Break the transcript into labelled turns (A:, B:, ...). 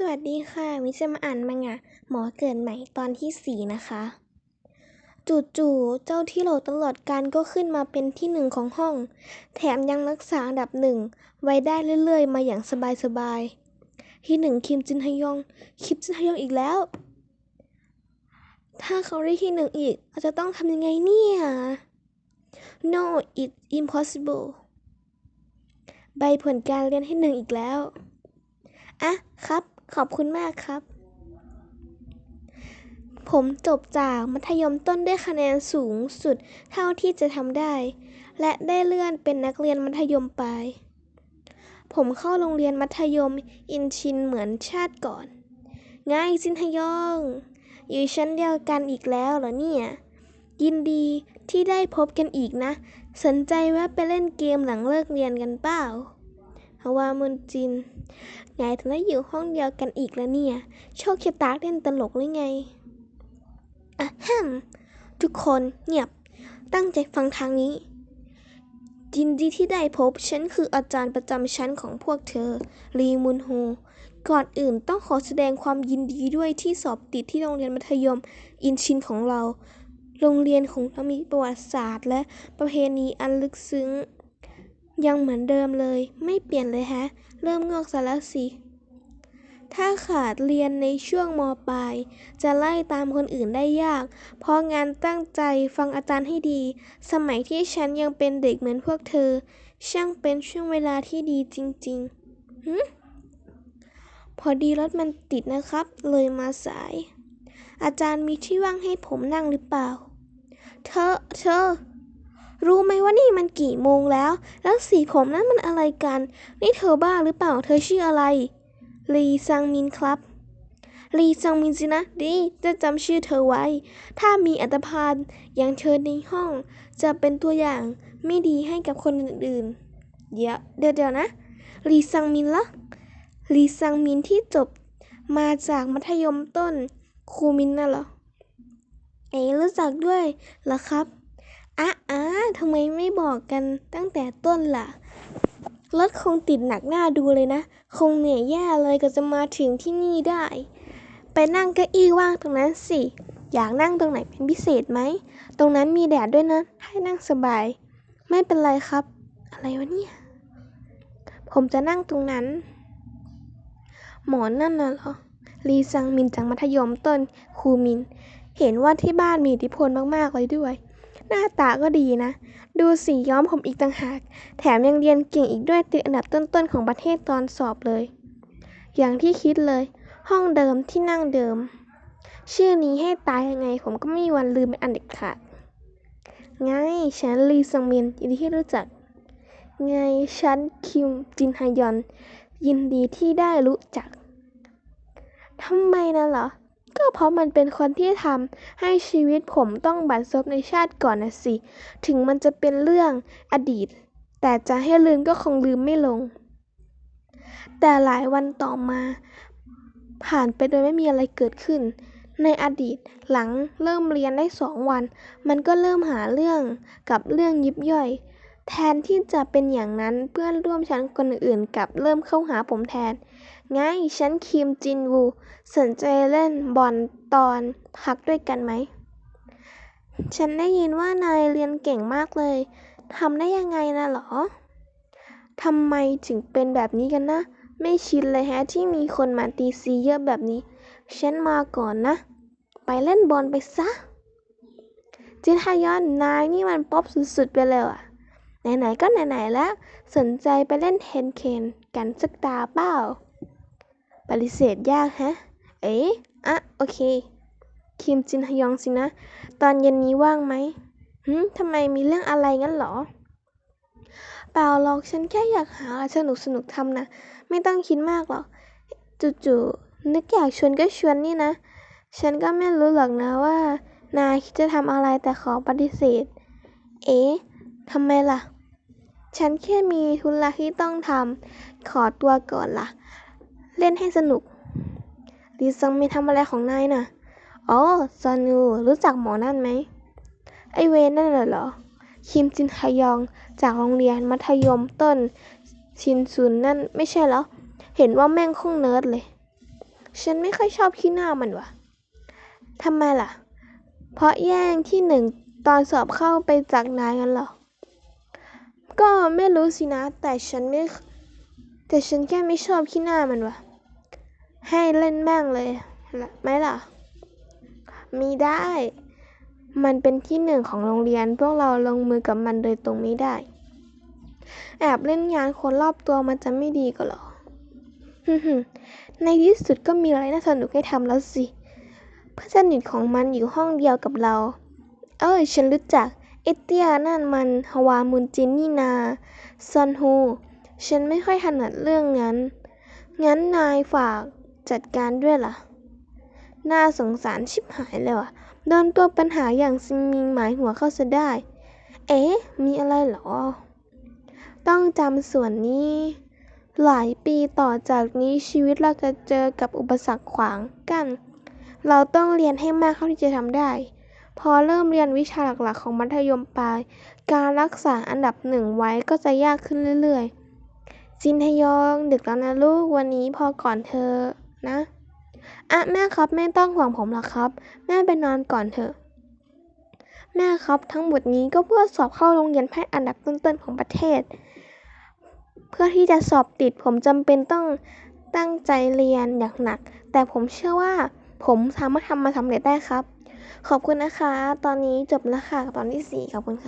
A: สวัสดีค่ะวิจะมาอ่านมังงะหมอเกิดใหม่ตอนที่สี่นะคะจู่ๆเจ้าที่โหลตลอดการก็ขึ้นมาเป็นที่หนึ่งของห้อง แถมยังรักษาอันดับหนึ่งไว้ได้เรื่อยๆ มาอย่างสบายๆที่หนึ่งคิมจินฮยองคิมจินฮยองอีกแล้ว ถ้าเขาได้ที่หนึ่งอีกเราจะต้องทำยังไงเนี่ย No it's impossible ใบผลการเรียนที่หนึ่งอีกแล้ว อะครับ ขอบคุณมากครับ ผมจบจากมัธยมต้นด้วยคะแนนสูงสุดเท่าที่จะทำได้ และได้เลื่อนเป็นนักเรียนมัธยมปลาย ผมเข้าโรงเรียนมัธยมอินชินเหมือนชาติก่อนไงจินฮยอง อยู่ชั้นเดียวกันอีกแล้วเหรอเนี่ย ยินดีที่ได้พบกันอีกนะ สนใจแวะไปเล่นเกมหลังเลิกเรียนกันเปล่า ฮาวามุนจินไงถึงได้อยู่ห้องเดียวกันอีกแล้วเนี่ย โชคชะตาเล่นตลกหรือไงอะแฮมทุกคนเงียบ ตั้งใจฟังทางนี้ ยินดีที่ได้พบ ฉันคืออาจารย์ประจำชั้นของพวกเธอลีมุนโฮ ก่อนอื่นต้องขอแสดงความยินดีด้วยที่สอบติดที่โรงเรียนมัธยมอินชินของเรา โรงเรียนของเรามีประวัติศาสตร์ และประเพณีอันลึกซึ้ง ยังเหมือนเดิมเลย ไม่เปลี่ยนเลยแฮะ เริ่มงอกซะแล้วสิ ถ้าขาดเรียนในช่วงมปลาย จะไล่ตามคนอื่นได้ยาก เพราะงานตั้งใจฟังอาจารย์ให้ดี สมัยที่ฉันยังเป็นเด็กเหมือนพวกเธอ ช่างเป็นช่วงเวลาที่ดีจริงๆหึพอดีรถมันติดนะครับ เลยมาสาย อาจารย์มีที่ว่างให้ผมนั่งหรือเปล่า เธอ เธอ รู้ไหมว่านี่มันกี่โมงแล้ว แล้วสีผมนั้นมันอะไรกัน นี่เธอบ้าหรือเปล่า เธอชื่ออะไร ลีซังมินครับ ลีซังมินสินะ ดี จะจำชื่อเธอไว้ ถ้ามีอัตภาพอย่างเธอในห้อง จะเป็นตัวอย่างไม่ดีให้กับคนอื่นๆเดี๋ยวเดี๋ยวเดี๋ยวนะ ลีซังมินละลีซังมินที่จบมาจากมัธยมต้น ครูมินน่ะเหรอ เอ๋รู้จักด้วยเหรอครับ อะอะทำไมไม่บอกกันตั้งแต่ต้นล่ะ รถคงติดหนักหน้าดูเลยนะ คงเหนื่อยแย่เลยก็จะมาถึงที่นี่ได้ ไปนั่งเก้าอี้ว่างตรงนั้นสิ อยากนั่งตรงไหนเป็นพิเศษไหม ตรงนั้นมีแดดด้วยนะ ให้นั่งสบาย ไม่เป็นไรครับ อะไรวะเนี่ย ผมจะนั่งตรงนั้น หมอนั่นน่ะเหรอ ลีซังมินจากมัธยมต้นครูมิน เห็นว่าที่บ้านมีอิทธิพลมากๆเลยด้วย หน้าตาก็ดีนะ ดูสีย้อมผมอีกต่างหาก แถมยังเรียนเก่งอีกด้วยติดอันดับต้นๆของประเทศตอนสอบเลย อย่างที่คิดเลย ห้องเดิมที่นั่งเดิม ชื่อนี้ให้ตายยังไงผมก็ไม่มีวันลืมเป็นอันเด็ดขาด ไงฉันลีซังมินยินดีที่รู้จัก ไงฉันคิมจินฮยอน ยินดีที่ได้รู้จักทำไมนะเหรอ ก็เพราะมันเป็นคนที่ทำให้ชีวิตผมต้องบัดซบในชาติก่อนนะสิ ถึงมันจะเป็นเรื่องอดีต แต่จะให้ลืมก็คงลืมไม่ลง แต่หลายวันต่อมา ผ่านไปโดยไม่มีอะไรเกิดขึ้น ในอดีตหลังเริ่มเรียนได้สองวัน มันก็เริ่มหาเรื่องกับเรื่องยิบย่อย แทนที่จะเป็นอย่างนั้นเพื่อนร่วมชั้นคนอื่นกลับเริ่มเข้าหาผมแทน ไงฉันคิมจินวู สนใจเล่นบอลตอนพักด้วยกันไหม ฉันได้ยินว่านายเรียนเก่งมากเลยทำได้ยังไงนะหรอทำไมถึงเป็นแบบนี้กันนะ ไม่ชินเลยแฮะที่มีคนมาตีซีเยอะแบบนี้ ฉันมาก่อนนะ ไปเล่นบอลไปซะจิทายอนนายนี่มันป๊อปสุดๆไปเลยอะ ไหนๆก็ไหนๆแล้ว สนใจไปเล่นเทนเคนกันสักตาเปล่า ปฏิเสธยากแฮะ เอ๊อะ โอเค คิมจินฮยองสินะ ตอนเย็นนี้ว่างไหมหืมทำไมมีเรื่องอะไรงั้นหรอ เปล่าหรอกฉันแค่อยากหาอะไรสนุกสนุกทำนะ ไม่ต้องคิดมากหรอก จู่ๆนึกอยากชวนก็ชวนนี่นะ ฉันก็ไม่รู้หรอกนะว่านายคิดจะทำอะไรแต่ขอปฏิเสธ เอ๊ะทำไมล่ะ ฉันแค่มีธุระที่ต้องทำ ขอตัวก่อนล่ะ เล่นให้สนุกลีซังมีทำอะไรของนายน่ะ อ๋อ ซอนู รู้จักหมอนั่นไหม ไอเวนนั่นเหรอ คิมจินฮยอง จากโรงเรียนมัธยมต้น ชินซุนนั่นไม่ใช่เหรอ เห็นว่าแม่งคงเนิร์ดเลย ฉันไม่ค่อยชอบขี้หน้ามันว่ะทำไมล่ะ เพราะแย่งที่หนึ่งตอนสอบเข้าไปจากนายกันเหรอ ก็ไม่รู้สินะ แต่ฉันไม่ แต่ฉันแค่ไม่ชอบขี้หน้ามันวะให้เล่นแม่งเลยไหมล่ะ มีได้ มันเป็นที่หนึ่งของโรงเรียน พวกเราลงมือกับมันโดยตรงไม่ได้ แอบเล่นงานคนรอบตัวมันจะไม่ดีก็หรอในที่สุดก็มีอะไรน่าสนุกให้ทำแล้วสิ เพื่อนสนิทของมันอยู่ห้องเดียวกับเรา เอ้ยฉันรู้จัก ไอเตี้ยนั่นมันฮวามุนจินนี่นา ซอนฮู ฉันไม่ค่อยถนัดเรื่องนั้น งั้นนายฝากจัดการด้วยล่ะ น่าสงสารชิบหายเลยว่ะ โดนตัวปัญหาอย่างซิงมิงหมายหัวเข้าซะได้ เอ๊ะ มีอะไรเหรอ ต้องจำส่วนนี้หลายปีต่อจากนี้ชีวิตเราจะเจอกับอุปสรรคขวางกั้น เราต้องเรียนให้มากเท่าที่จะทำได้ พอเริ่มเรียนวิชาหลักๆ ของมัธยมปลาย การรักษาอันดับหนึ่งไว้ก็จะยากขึ้นเรื่อยๆ จินทยองดึกแล้วนะลูกวันนี้พอก่อนเธอนะอะแม่ครับไม่ต้องห่วงผมหรอกครับ แม่ไปนอนก่อนเถอะ แม่ครับทั้งหมดนี้ก็เพื่อสอบเข้าโรงเรียนแพทย์อันดับต้นๆของประเทศ เพื่อที่จะสอบติดผมจำเป็นต้องตั้งใจเรียนอย่างหนัก แต่ผมเชื่อว่าผมสามารถทำมาสำเร็จได้ครับ ขอบคุณนะคะ ตอนนี้จบแล้วค่ะตอนที่สี่ขอบคุณค่ะ